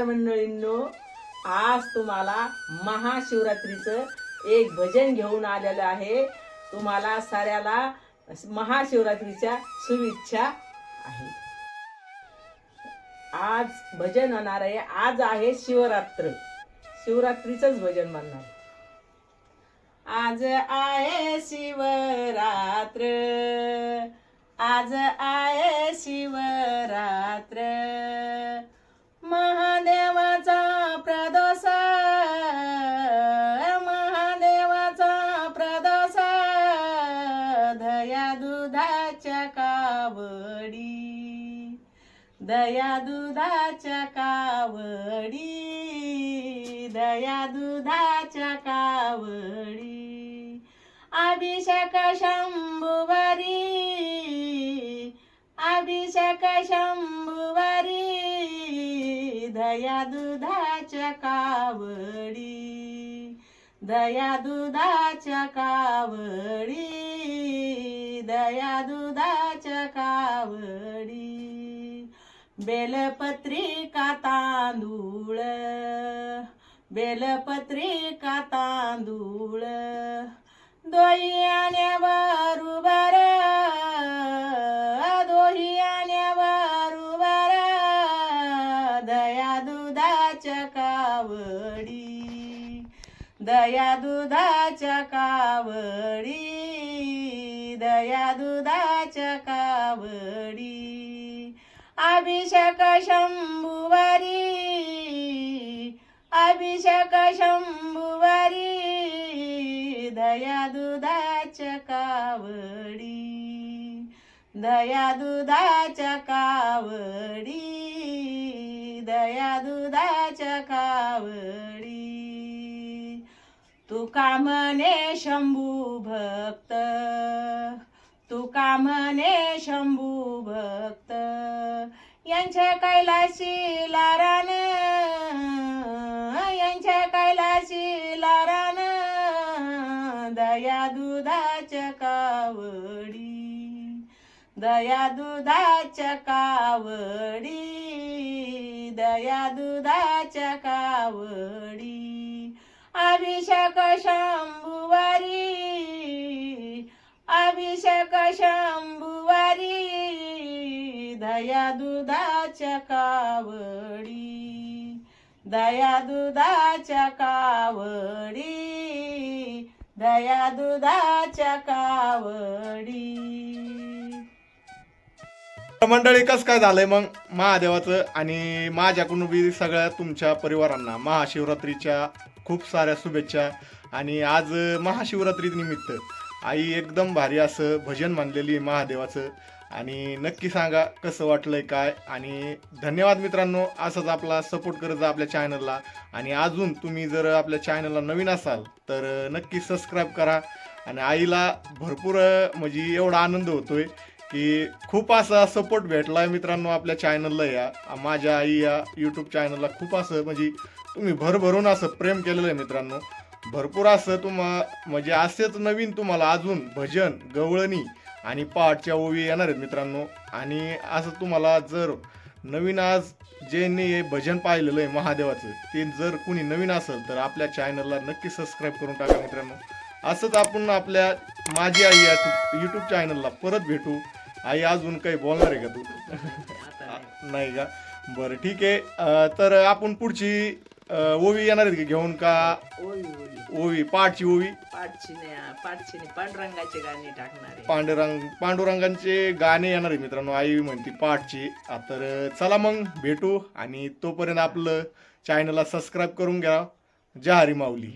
मंडळींनो. आज तुम्हाला महाशिवरात्रीचं एक भजन घेऊन आलेलं आहे. तुम्हाला साऱ्याला महाशिवरात्रीच्या शुभेच्छा आहे. आज भजन होणार आहे. आज आहे शिवरात्र. शिवरात्रीचंच भजन म्हणणार. आज आहे शिवरात्र. आज आहे शिवरात्र. कावडी. दया दुधाच्या कावडी. दया दुधाच्या कावडी. अभिषेक शंभुवारी. अभिषेक शंभुवारी. दया दुधाच्या कावडी. दया दुधाच्या कावडी. दया दुधाच्या कावडी बेलपत्रिका तांदूळ बेलपत्रिका तांदूळ दोही आण्यावर उभार दोही उभार दया दुधाच्या कावडी दया दुधाच्या कावडी. दया दुधाच्या कावडी अभिषेक शंभुवारी अभिषेक शंभुवारी दया दुधाच्या कावडी दया दुधाच्या कावडी दया दुधाच्या कावडी तुका म्हणे शंभू भक्त? तुका म्हणे शंभू भक्त? यांच्या कैलाशी लारान यांच्या कैलाशी लारान दया दुधाच्या कावडी दया दुधाच्या कावडी दया दुधाच्या कावडी. अभिषेक शंभुवारी अभिषेक शंभुवारी दया दुधाच्या कावडी दया दुधाच्या कावडी दया दुधाच्या कावडी. मंडळी कसं काय झालंय मग? महादेवाचं आणि माझ्याकडून बी सगळ्या तुमच्या परिवारांना महाशिवरात्रीच्या खूप साऱ्या शुभेच्छा. आणि आज महाशिवरात्री निमित्त. आई एकदम भारी असं भजन मानलेली आहे महादेवाचं. आणि नक्की सांगा कसं वाटलंय काय? आणि धन्यवाद मित्रांनो असंच आपला सपोर्ट करत जा आपल्या चॅनलला आणि अजून तुम्ही जर आपल्या चॅनलला नवीन असाल तर नक्की सबस्क्राईब करा. आणि आईला भरपूर म्हणजे एवढा आनंद होतोय. की खूप असा सपोर्ट भेटला आहे मित्रांनो आपल्या चॅनलला या. माझ्या आई या यूट्यूब चॅनलला खूप असं म्हणजे तुम्ही भरभरून असं प्रेम केलेलं आहे मित्रांनो. भरपूर असं तुम्हा म्हणजे असेच नवीन तुम्हाला अजून भजन गवळणी आणि पहाटच्या ओवी येणार आहेत मित्रांनो. आणि असं तुम्हाला जर नवीन आज ज्यांनी हे भजन पाहिलेलं आहे महादेवाचं ते जर कुणी नवीन असेल तर आपल्या चॅनलला नक्की सबस्क्राईब करून टाका मित्रांनो. असंच आपण आपल्या माझी आई या यूट्यूब चॅनलला परत भेटू. आई अजून काही बोलणार आहे का तू? नाही. का? बरं ठीक आहे. अं, तर आपण पुढची अं, ओवी येणार आहेत का घेऊन का? ओवी ओवी. ओवी पाठची ओवी. पाठची नाही पाठची नाही. पांडुरंगाचे गाणे टाकणारे पांडुरंग पांडुरंगांचे गाणे येणार आहे मित्रांनो. आई म्हणते पाठची. आ, तर चला मग भेटू आणि तोपर्यंत आपलं चॅनलला सबस्क्राईब करून घ्या. जय हरी माऊली.